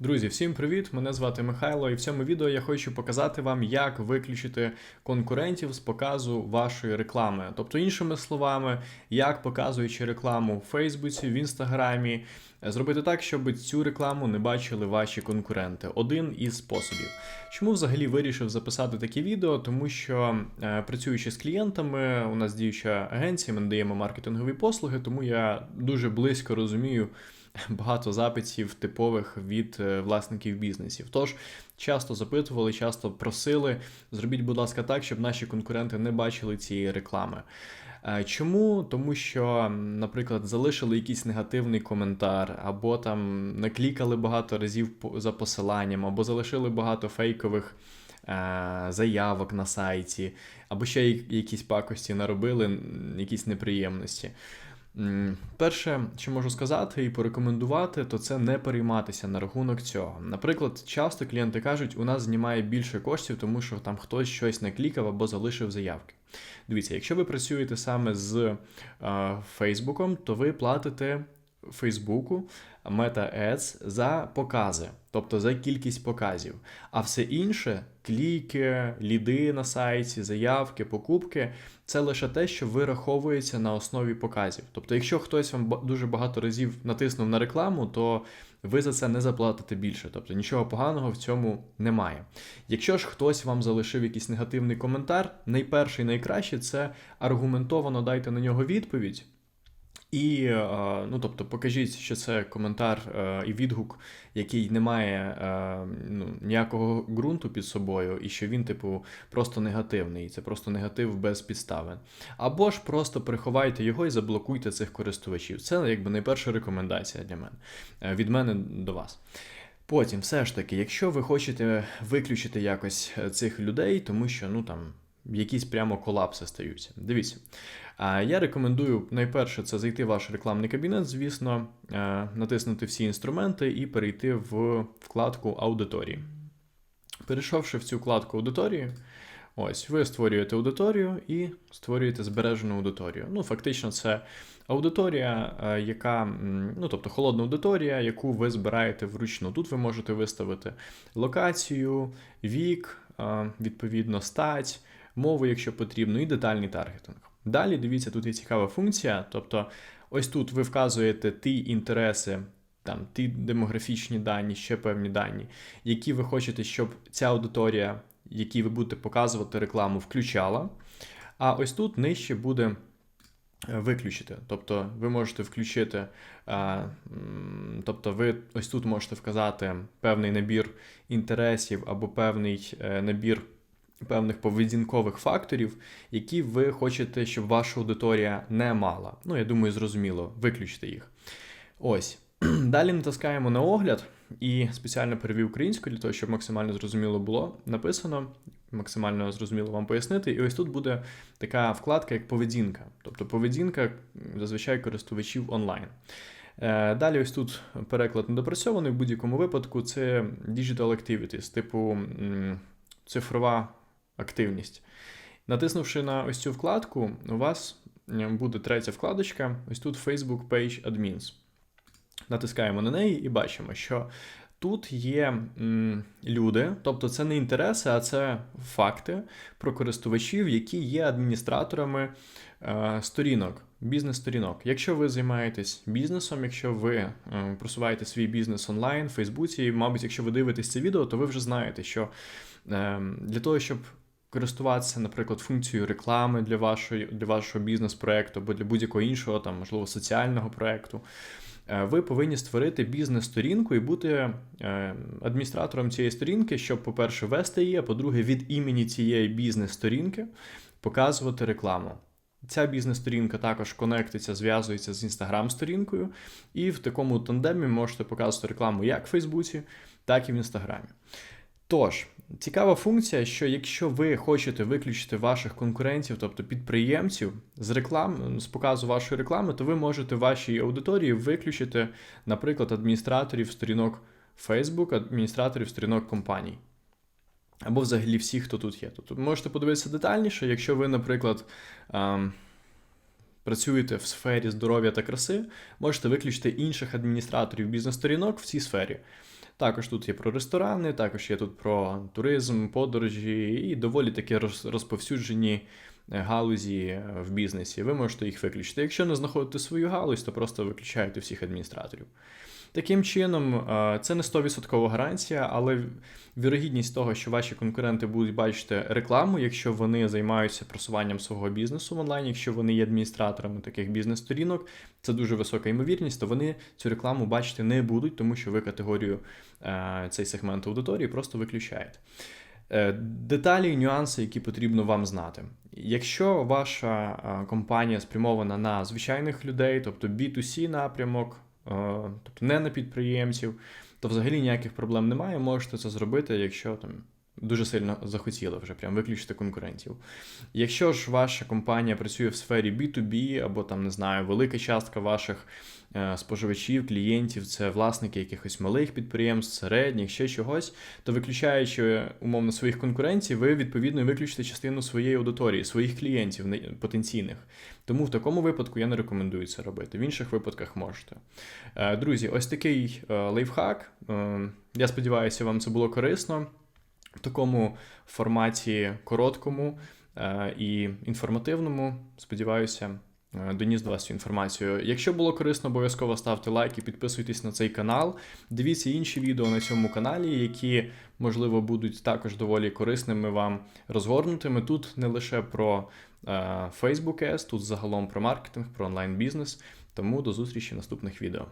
Друзі, всім привіт! Мене звати Михайло, і в цьому відео я хочу показати вам, як виключити конкурентів з показу вашої реклами. Тобто, іншими словами, як показуючи рекламу в Фейсбуці, в Інстаграмі, зробити так, щоб цю рекламу не бачили ваші конкуренти. Один із способів. Чому взагалі вирішив записати таке відео? Тому що е, працюючи з клієнтами, у нас діюча агенція, ми надаємо маркетингові послуги, тому я дуже близько розумію багато запитів типових від е, власників бізнесів. Тож часто запитували, часто просили, зробіть, будь ласка, так, щоб наші конкуренти не бачили цієї реклами. Е, чому? Тому що, наприклад, залишили якийсь негативний коментар, або там наклікали багато разів за посиланням, або залишили багато фейкових е, заявок на сайті, або ще якісь пакості наробили, якісь неприємності. Перше, що можу сказати і порекомендувати, то це не перейматися на рахунок цього. Наприклад, часто клієнти кажуть, у нас знімає більше коштів, тому що там хтось щось наклікав або залишив заявки. Дивіться, якщо ви працюєте саме з Фейсбуком, то ви платите Фейсбуку Meta Ads за покази, тобто за кількість показів. А все інше кліки, ліди на сайті, заявки, покупки це лише те, що вираховується на основі показів. Тобто, якщо хтось вам дуже багато разів натиснув на рекламу, то ви за це не заплатите більше. Тобто нічого поганого в цьому немає. Якщо ж хтось вам залишив якийсь негативний коментар, найперший, найкраще це аргументовано дайте на нього відповідь. І, е, ну, тобто, покажіть, що це коментар е, і відгук, який не має е, ну, ніякого ґрунту під собою, і що він, типу, просто негативний, це просто негатив без підстави. Або ж просто приховайте його і заблокуйте цих користувачів. Це якби найперша рекомендація для мене від мене до вас. Потім, все ж таки, якщо ви хочете виключити якось цих людей, тому що ну там якісь прямо колапси стаються. Дивіться. Я рекомендую найперше це зайти в ваш рекламний кабінет, звісно, е, натиснути всі інструменти і перейти в вкладку аудиторії. Перейшовши в цю вкладку аудиторії, ось ви створюєте аудиторію і створюєте збережену аудиторію. Ну, фактично, це аудиторія, е, яка, ну тобто холодна аудиторія, яку ви збираєте вручну. Тут ви можете виставити локацію, вік, е, відповідно, стать, мову, якщо потрібно, і детальний таргетинг. Далі дивіться, тут є цікава функція. Тобто, ось тут ви вказуєте ті інтереси, там ті демографічні дані, ще певні дані, які ви хочете, щоб ця аудиторія, якій ви будете показувати рекламу, включала. А ось тут нижче буде. Е, виключити, тобто ви можете включити, тобто ви ось тут можете вказати певний набір інтересів або певний е, набір певних поведінкових факторів, які ви хочете, щоб ваша аудиторія не мала. Ну, я думаю, зрозуміло, виключте їх. Ось. Далі натискаємо на огляд і спеціально перевів українську для того, щоб максимально зрозуміло було написано, максимально зрозуміло вам пояснити. І ось тут буде така вкладка, як поведінка. Тобто поведінка зазвичай користувачів онлайн. Е, далі, ось тут переклад недопрацьований в будь-якому випадку це digital activities, типу цифрова активність. Натиснувши на ось цю вкладку, у вас буде третя вкладочка, ось тут Facebook Page Admins. Натискаємо на неї і бачимо, що тут є м, люди, тобто це не інтереси, а це факти про користувачів, які є адміністраторами е, сторінок, бізнес-сторінок. Якщо ви займаєтесь бізнесом, якщо ви е, просуваєте свій бізнес онлайн, в Фейсбуці, мабуть, якщо ви дивитесь це відео, то ви вже знаєте, що е, для того, щоб користуватися, наприклад, функцією реклами для вашої, для вашого бізнес-проекту або для будь-якого іншого, там, можливо, соціального проекту. Е, ви повинні створити бізнес-сторінку і бути е, адміністратором цієї сторінки, щоб, по-перше, вести її, а по-друге, від імені цієї бізнес-сторінки показувати рекламу. Ця бізнес-сторінка також конектиться, зв'язується з інстаграм-сторінкою, і в такому тандемі можете показувати рекламу як в Фейсбуці, так і в Інстаграмі. Тож, цікава функція, що якщо ви хочете виключити ваших конкурентів, тобто підприємців, з реклам, з показу вашої реклами, то ви можете вашій аудиторії виключити, наприклад, адміністраторів сторінок Facebook, адміністраторів сторінок компаній. Або взагалі всіх, хто тут є. Тобто можете подивитися детальніше, якщо ви, наприклад, ем, працюєте в сфері здоров'я та краси, можете виключити інших адміністраторів бізнес-сторінок в цій сфері. Також тут є про ресторани, також є тут про туризм, подорожі і доволі такі роз- розповсюджені е, галузі е, в бізнесі. Ви можете їх виключити. Якщо не знаходите свою галузь, то просто виключаєте всіх адміністраторів. Таким чином, е, це не 100% гарантія, але вірогідність того, що ваші конкуренти будуть бачити рекламу, якщо вони займаються просуванням свого бізнесу в онлайні, якщо вони є адміністраторами таких бізнес-сторінок, це дуже висока ймовірність, то вони цю рекламу бачити не будуть, тому що ви категорію е, цей сегмент аудиторії просто виключаєте. Е, Деталі і нюанси, які потрібно вам знати. Якщо ваша компанія спрямована на звичайних людей, тобто B2C напрямок, тобто не на підприємців, то взагалі ніяких проблем немає. Можете це зробити, якщо там дуже сильно захотіли вже прям виключити конкурентів. Якщо ж ваша компанія працює в сфері B2B, або там не знаю, велика частка ваших е, споживачів, клієнтів це власники якихось малих підприємств, середніх, ще чогось, то виключаючи умовно своїх конкурентів, ви відповідно виключите частину своєї аудиторії, своїх клієнтів не- потенційних. Тому в такому випадку я не рекомендую це робити. В інших випадках можете. Е, Друзі, ось такий е, лайфхак. Я сподіваюся, вам це було корисно. Такому форматі короткому е, і інформативному. Сподіваюся, е, доніс до вас цю інформацію. Якщо було корисно, обов'язково ставте лайк і підписуйтесь на цей канал. Дивіться інші відео на цьому каналі, які, можливо, будуть також доволі корисними вам розгорнутими. Тут не лише про е, Facebook Ads, тут загалом про маркетинг, про онлайн-бізнес. Тому до зустрічі в наступних відео.